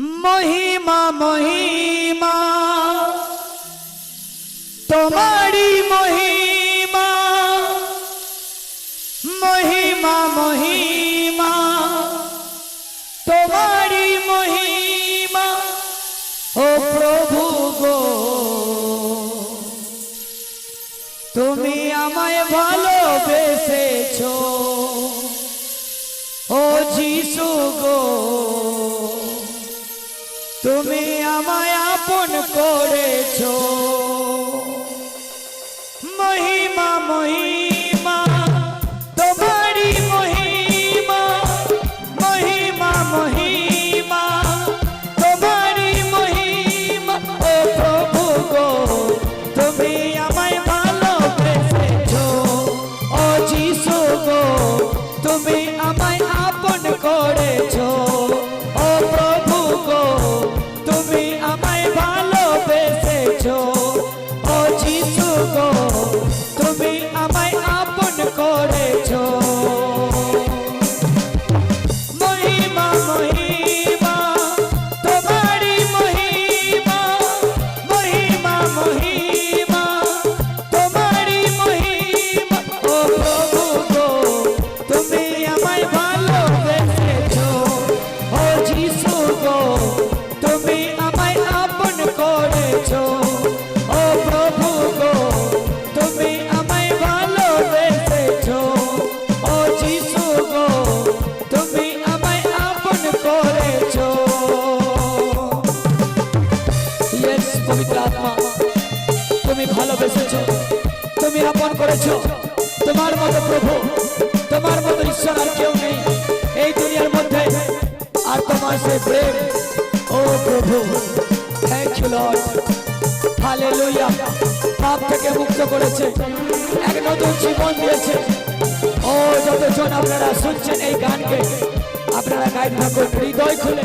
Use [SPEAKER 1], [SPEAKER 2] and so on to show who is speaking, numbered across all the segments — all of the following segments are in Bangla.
[SPEAKER 1] মহিমা মহিমা। তোমারি মহিমা। মহিমা মহিমা। তোমারি মহিমা। ও প্রভু গো। তুমি আমায় ভালোবেসেছো আপন করেছ। মহিমা মহিমা তোমারি মহিমা মহিমা মহিমা তোমারি মহিমা। ও প্রভু গো, তুমি আমায় ও যিশু গো, তুমি আমায় করেছ? তোমার মতো প্রভু, তোমার মতো ঈশ্বর আর কেউ নেই এই দুনিয়ার মধ্যে। আর তোমার সে প্রেম, ও প্রভু থ্যাংক ইউ লর্ড হালেলুয়া পাপ থেকে মুক্ত করেছে, এক নতুন জীবন দিয়েছে। ও, যতজন আপনারা শুনছেন এই গানকে, আপনারা গাইড থাকুন, হৃদয় খুলে।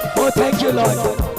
[SPEAKER 1] ও থ্যাংক ইউ লর্ড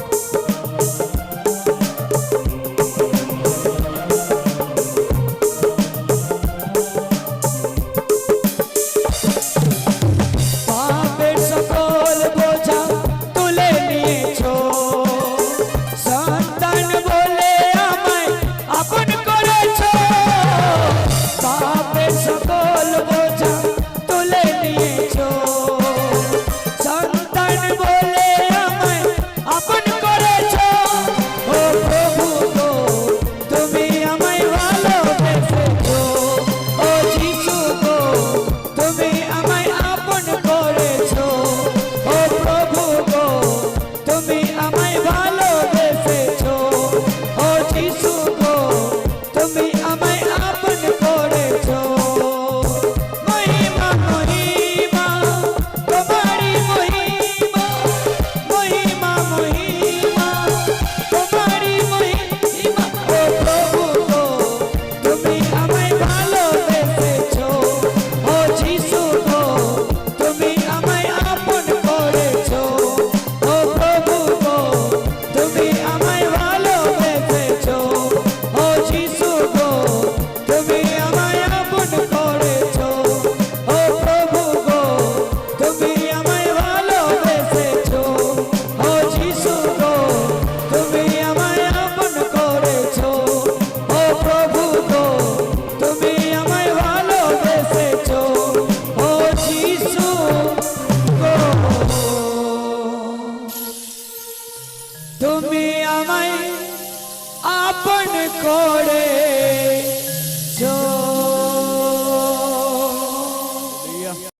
[SPEAKER 1] তুমি আমায় আপন করে